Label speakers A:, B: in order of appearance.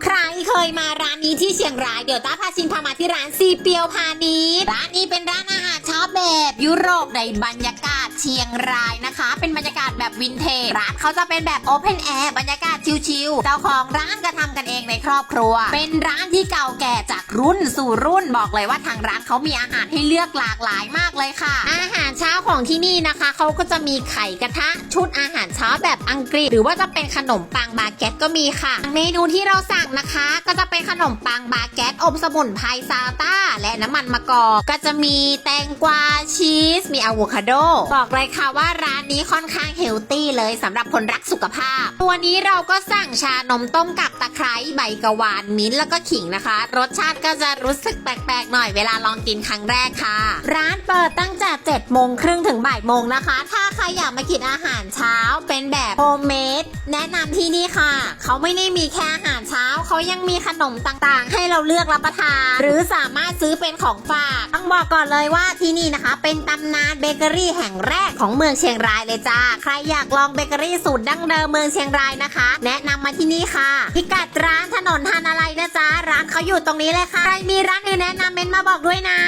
A: ใครเคยมาร้านนี้ที่เชียงรายเดี๋ยวต้าพาชินพามาที่ร้านซีเปียวพาณิชย์ร้านนี้เป็นร้านอาหารชอบแบบยุโรปในบรรยากาศ เชียงรายนะคะ เป็นบรรยากาศแบบวินเทจร้านเขาจะเป็นแบบโอเพนแอร์บรรยากาศชิลๆเจ้าของร้านก็ทำกันเองในครอบครัว เป็นร้านที่เก่าแก่จากรุ่นสู่รุ่นบอกเลยว่าทางร้านเขามีอาหารให้เลือกหลากหลายมากเลยค่ะ อาหารเช้าของที่นี่นะคะเขาก็จะมีไข่กระทะชุดอาหารเช้าแบบอังกฤษ หรือว่าจะเป็นขนมปังบาเกตก็มีค่ะ เมนูที่เราสั่งนะคะก็จะ เป็นขนมปังบาเกตอบสมุนไพรซาต้า และน้ำมันมะกอก ก็จะมีแตงกวาชีส มีอะโวคาโด บอกเลยค่ะว่าร้านนี้ค่อนข้างเฮลตี้เลยสำหรับคนรักสุขภาพ ตัวนี้เราก็สั่งชานมต้มกับตะไคร้ใบกะวานมิ้นท์แล้วก็ขิงนะคะ รสชาติก็จะรู้สึกแปลกๆหน่อยเวลาลองกินครั้งแรกค่ะ ร้านเปิดตั้งแต่7โมงครึ่งถึงบ่ายโมงนะคะ ถ้าใครอยากมากินอาหารเช้าเป็นแบบโฮมเมด แนะนำที่นี่ค่ะ เขาไม่ได้มีแค่อาหารเช้า เขายังมีขนมต่างๆ ให้เราเลือกรับประทาน หรือสามารถซื้อเป็นของฝาก ต้องบอกก่อนเลยว่าที่นี่นะคะ เป็นตำนานเบเกอรี่แห่งแรกของเมืองเชียงรายเลยจ้า ใครอยากลองเบเกอรี่สูตรดั้งเดิมเมืองเชียงรายนะคะ แนะนำมาที่นี่ค่ะ พิกัดร้านถนนทานอะไรนะจ๊ะร้านเขาอยู่ตรงนี้เลยค่ะ ใครมีร้านอื่นแนะนำเมนต์มาบอกด้วยนะ